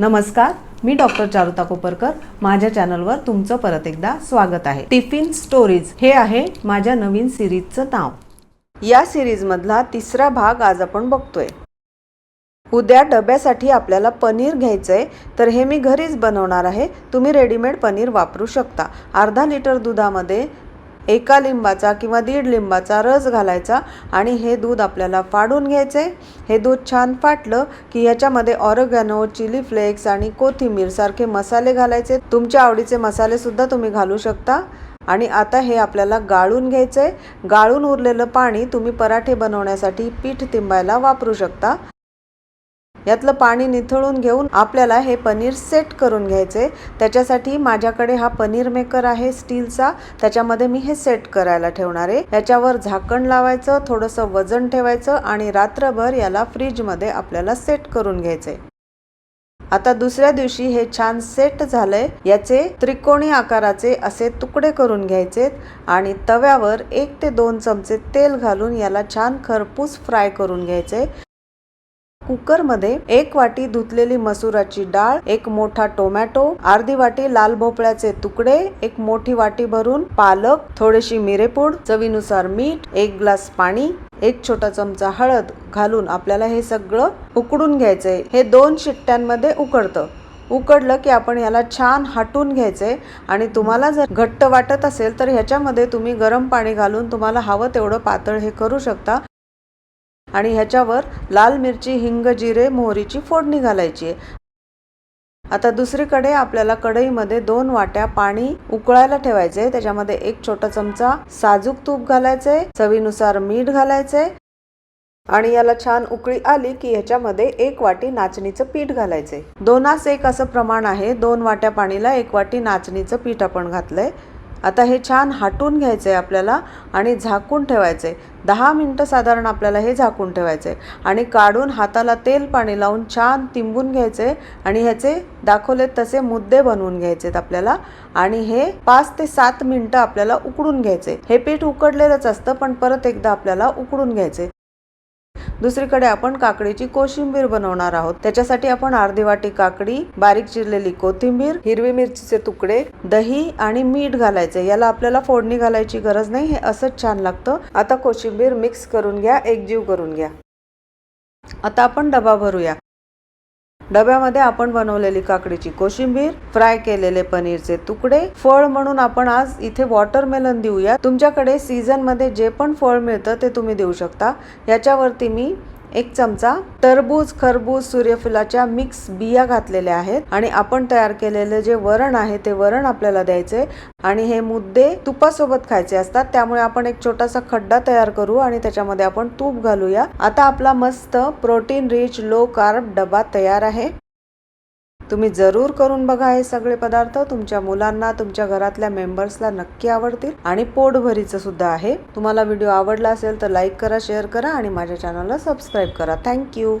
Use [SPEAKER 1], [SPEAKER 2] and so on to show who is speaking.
[SPEAKER 1] नमस्कार मी डॉक्टर चारुता कोपरकर. माझ्या चॅनलवर तुमचं परत एकदा स्वागत आहे. टिफिन स्टोरीज हे आहे माझ्या नवीन सिरीजचं नाव. या सिरीजमधला तिसरा भाग आज आपण बघतोय. उद्या डब्यासाठी आपल्याला पनीर घ्यायचंय तर हे मी घरीच बनवणार आहे. तुम्ही रेडीमेड पनीर वापरू शकता. अर्धा लिटर दुधामध्ये एका लिंबाचा किंवा दीड लिंबाचा रस घालायचा आणि हे दूध आपल्याला फाडून घ्यायचे. हे दूध छान फाटलं की ह्याच्यामध्ये ऑरगॅनो चिली फ्लेक्स आणि कोथिंबीर सारखे मसाले घालायचे. तुमच्या आवडीचे मसाले सुद्धा तुम्ही घालू शकता. आणि आता हे आपल्याला गाळून घ्यायचं. आहे गाळून उरलेलं पाणी तुम्ही पराठे बनवण्यासाठी पीठ तिंबायला वापरू शकता. यातलं पाणी निथळून घेऊन आपल्याला हे पनीर सेट करून घ्यायचे. त्याच्यासाठी माझ्याकडे हा पनीर मेकर आहे स्टीलचा. त्याच्यामध्ये मी हे सेट करायला ठेवणार आहे. याच्यावर झाकण लावायचं थोडंसं वजन ठेवायचं आणि रात्रभर याला फ्रीजमध्ये आपल्याला सेट करून घ्यायचंय आता दुसऱ्या दिवशी हे छान सेट झालंय. याचे त्रिकोणी आकाराचे असे तुकडे करून घ्यायचे आणि तव्यावर एक ते दोन चमचे तेल घालून याला छान खरपूस फ्राय करून घ्यायचे. कुकरमध्ये एक वाटी धुतलेली मसुराची डाळ एक मोठा टोमॅटो अर्धी वाटी लाल भोपळ्याचे तुकडे एक मोठी वाटी भरून पालक थोडीशी मिरेपूड चवीनुसार मीठ एक ग्लास पाणी एक छोटा चमचा हळद घालून आपल्याला हे सगळं उकडून घ्यायचंय. हे दोन शिट्ट्यांमध्ये उकडतं. उकडलं की आपण याला छान हटून घ्यायचंय आणि तुम्हाला जर घट्ट वाटत असेल तर ह्याच्यामध्ये तुम्ही गरम पाणी घालून तुम्हाला हवं तेवढं पातळ हे करू शकता. आणि ह्याच्यावर लाल मिरची हिंग जिरे मोहरीची फोडणी घालायची आहे. आता दुसरीकडे आपल्याला कढईमध्ये दोन वाट्या पाणी उकळायला ठेवायचे त्याच्यामध्ये एक छोटा चमचा साजूक तूप घालायचे चवीनुसार मीठ घालायचे आणि याला छान उकळी आली की ह्याच्यामध्ये एक वाटी नाचणीचं पीठ घालायचे दोनास एक असं प्रमाण आहे. दोन वाट्या पाणीला एक वाटी नाचणीचं पीठ आपण घातलंय. आता हे छान हाटून घ्यायचं आहे आपल्याला आणि झाकून ठेवायचं आहे दहा मिनटं साधारण आपल्याला हे झाकून ठेवायचं आहे आणि काढून हाताला तेल पाणी लावून छान तिंबून घ्यायचे आहे आणि ह्याचे दाखवलेत तसे मुद्दे बनवून घ्यायचेत आपल्याला. आणि हे पाच ते सात मिनटं आपल्याला उकडून घ्यायचे हे पीठ उकडलेलंच असतं पण परत एकदा आपल्याला उकडून घ्यायचे दुसरीकडे आपण काकडीची कोशिंबीर बनवणार आहोत. त्याच्यासाठी आपण अर्धी वाटी काकडी बारीक चिरलेली कोथिंबीर हिरवी मिरचीचे तुकडे दही आणि मीठ घालायचे. याला आपल्याला फोडणी घालायची गरज नाही हे असंच छान लागतं. आता कोशिंबीर मिक्स करून घ्या एकजीव करून घ्या. आता आपण डबा भरूया. डब्यामध्ये आपण बनवलेली काकडीची कोशिंबीर फ्राय केलेले पनीरचे तुकडे फळ म्हणून आपण आज इथे वॉटरमेलन देऊया तुमच्याकडे सीझनमध्ये जे पण फळ मिळतं ते तुम्ही देऊ शकता. याच्यावरती मी एक चमचा टरबूज खरबूज सूर्यफुलाच्या मिक्स बिया घातलेल्या आहेत. आणि आपण तयार केलेले जे वरण आहे ते वरण आपल्याला द्यायचे आणि हे मुद्दे तुपासोबत खायचे असतात. त्यामुळे आपण एक छोटासा खड्डा तयार करू आणि त्याच्यामध्ये आपण तूप घालूया. आता आपला मस्त प्रोटीन रिच लो कार्ब डबा तयार आहे. तुम्ही जरूर करून बघा हे सगळे पदार्थ. तुमच्या मुलांना तुमच्या घरातल्या मेंबर्सला नक्की आवडतील. आणि पोटभरीचं सुद्धा आहे. तुम्हाला व्हिडिओ आवडला असेल तर लाईक करा शेअर करा आणि माझ्या चॅनलला सबस्क्राईब करा. थँक्यू